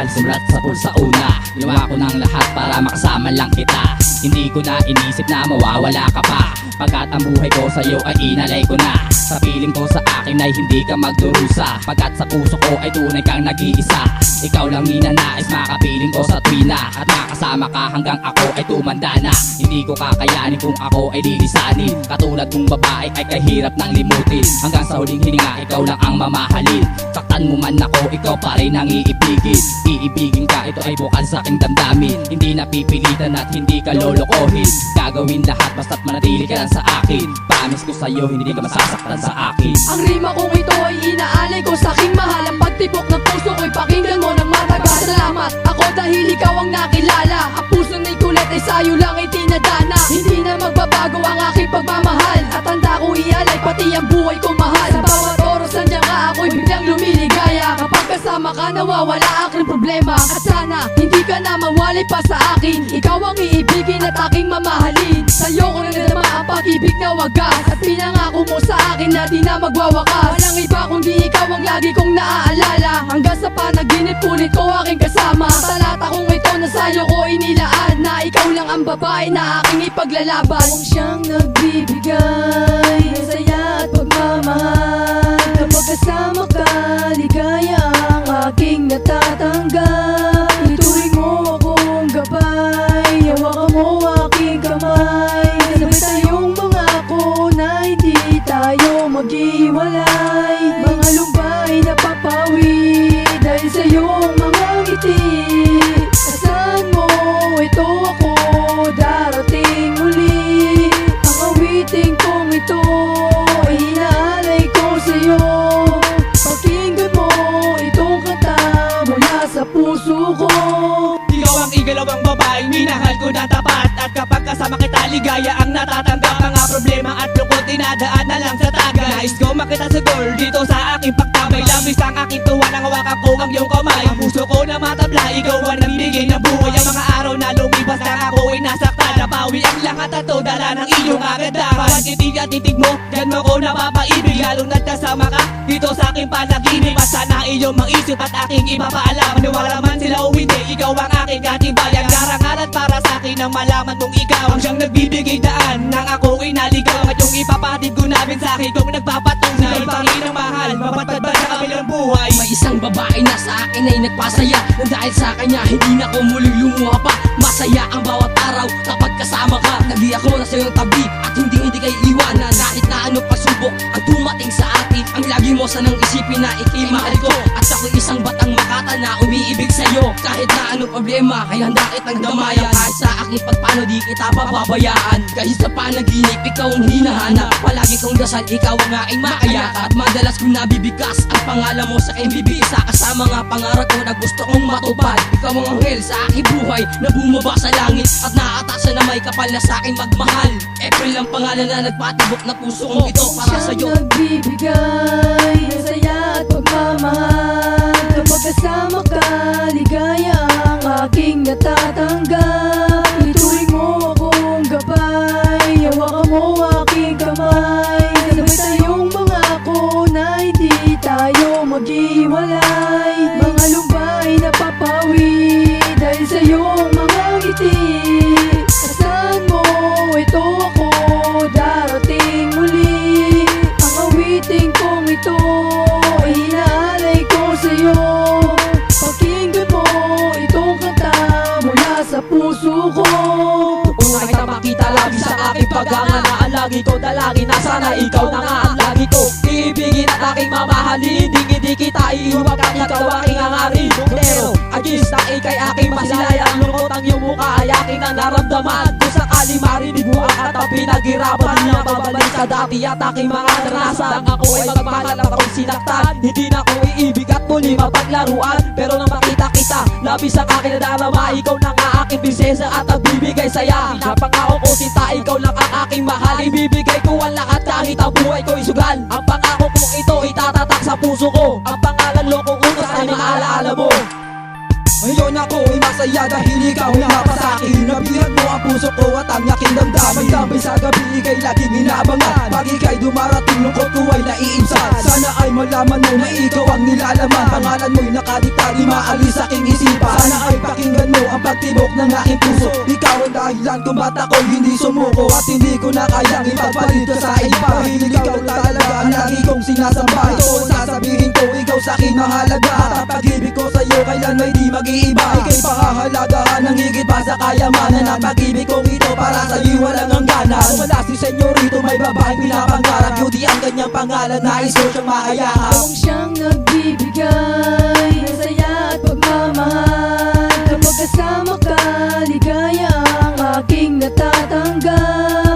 minahal Simulat sa pulsa una. Ginawa ko ng lahat para makasama lang kita. Hindi ko na inisip na mawawala ka pa. Pagkat ang buhay ko sa'yo ay inalay ko na. Sa piling ko sa akin ay hindi ka magdurusa. Pagkat sa puso ko ay tunay kang nag-iisa. Ikaw lang ninanais makapiling ko sa tuwina At makasama ka hanggang ako ay tumanda na. Hindi ko kakayanin kung ako ay lilisanin. Katulad mong babae ay kahirap nang limutin. Hanggang sa huling hininga ikaw lang ang mamahalin. Saktan mo man ako, ikaw pa rin ang iibigin Iibigin ka, ito ay bukal sa aking damdamin. Hindi napipilitan at hindi ka lolokohin. Gagawin lahat basta't manatili ka lang sa akin. Promise ko sa'yo, hindi ka masasaktan sa akin. Ang rima kong ito ay inaalay ko sa aking mahal. Ang pagtibok ng puso ko'y pakinggan mo ng matagal. Salamat. Ako dahil ikaw ang nakilala. Ang puso na'y kulit ay sa'yo lang ay tinadana Hindi na magbabago ang aking pagmamahal. At handa ko ialay pati ang buhay ko mahal ka nawawala aking problema. At sana hindi ka na mawalay pa sa akin. Ikaw ang iibigin at aking mamahalin. Sa'yo ko na nadama ang pag-ibig na wagas. At pinangako mo sa akin na di na magwawakas. Walang iba kundi ikaw ang lagi kong naaalala. Hanggang sa panaginip ulit ko aking kasama. Talata kong ito na sa'yo ko inilaan. Na ikaw lang ang babae na aking ipaglalaban. Kung siyang nagbibigay saya at pagmamahal. Kapag kasama ka, ligaya natatanggap Ikaw ang igalawang babaeng minahal ko na tapat. At kapag kasama kita ligaya ang natatanggap. Mga problema at lungkot dinadaan na lang sa taga Nais ko makita sa goal dito sa aking pagtabay Labis ang aking tuwa nang hawakan ko ang iyong kamay. Ang puso ko na matabla, ikaw ang nagbigay ng buhay. Ang mga araw na lumipas na ako ay nasaktan Nabawi ang lahat at dala ng iyong kagandahan. Bawat titig at titig mo, dyan mo ko napapaibig. Lalong nagkasama ka dito sa aking panaginip. At sana iyong maisip at aking ipapaalam. Maniwala man sila o hindi, ikaw ang aking katibayan. Karangalan para sa akin ang malaman mong ikaw Ang siyang nagbibigay daan. Nang ako ay naligaw At yung ipapatid ko namin sa akin kung nagpapatunay. Panginoong mahal, mapatad ba sa kabilang buhay. May isang babae na sa akin ay nagpasaya. Nang dahil sa kanya hindi na ko muling lumuha pa. Masaya ang bawat araw kapag kasama ka Lagi ako na sa iyong tabi. At hindi hindi kay iwanan. Kahit na ano pasubok ang dumating sa atin. Ang lagi mo sanang isipin na ikay mahal ko. At ako isang batang makata na sa'yo. Kahit na anong problema ay handa kitang damayan Kahit sa aking pagpano di kita pababayaan Kahit sa panaginip ikaw ang hinahanap. Palagi kong dasal ikaw ang aking makaya. At madalas kong nabibigkas ang pangalan mo sa ka sa mga pangarap ko na gusto kong matupad. Ikaw ang anghel sa aking buhay na bumaba sa langit At naatasan na may kapal na sa aking magmahal. April ang pangalan na nagpatibok na puso kong ito para Siyang sa'yo. nagbibigay ng saya at pagmamahal kasama ka, ligaya ang aking natatanggap Ituring mo akong gabay Hawakan mo aking kamay. Sabay tayong mga ako na hindi tayo maghiwalay. Mga lumbay na papawi Dahil sa iyong mga ngiti. Ito ako darating muli. Ang awiting kong ito sa puso ko. Kung nakita makita lagi sa aking paghanga Ang lagi ko dalangin na sana ikaw na nga ang lagi ko? Iibigin at aking mamahalin Hindi hindi kita iiwag at ikaw aking hangarin Pero agis na ikay aking masilayan Ang lungkot ang iyong mukha ay aking nang naramdaman. Kung sakali marinig mo ang kata pinaghirapan Di na babalik sa dati at aking mga naranasan. Nang ako ay magmahal at ako'y sinaktan Hindi na ko iibig at muli mapaglaruan. Pero nang makita kita, labis ang aking nadarama Ikaw na nga aking prinsesa at ang bibigay saya. Napangako ko sinta, ikaw lang ang aking mahal. Ibibigay ko ang lahat kahit ang buhay ko isugal Ang pangako kong ito itatatak sa puso ko. Ang pangalan lokong unos ay maalaala mo Ngayon ako'y masaya dahil ikaw ay napasakin Nabihat mo ang puso ko at ang aking damdamin. Damay sa gabi ikay laging inaabangan. Pag ikay dumarating lungkot ko ay naiinsan. Sana ay malaman mo na ikaw ang nilalaman. Pangalan mo'y nakadikta di maalis sa aking isipan. Sana ay pakinggan mo ang pagtibok ng aking puso. Ikaw ang dahilan kung ba't ako'y hindi sumuko. At hindi ko na kayang ipagpalit ka sa iba. Dahil ikaw talaga ang lagi kong sinasamba Ito ang sasabihin ko ikaw sa akin mahalaga ko sa'yo kailan may di mag-iiba? Ika'y pahahalagahan ng higit pa sa kayamanan Ang pag-ibig kong ito para sa'yo walang hangganan. Wala si senyorito may babaeng pinapangarap Beauty ang kanyang pangalan Nais ko siyang mahayaan. Kung siyang nagbibigay ng saya at pagmamahal Kapag kasama ka, ligaya ang aking natatanggap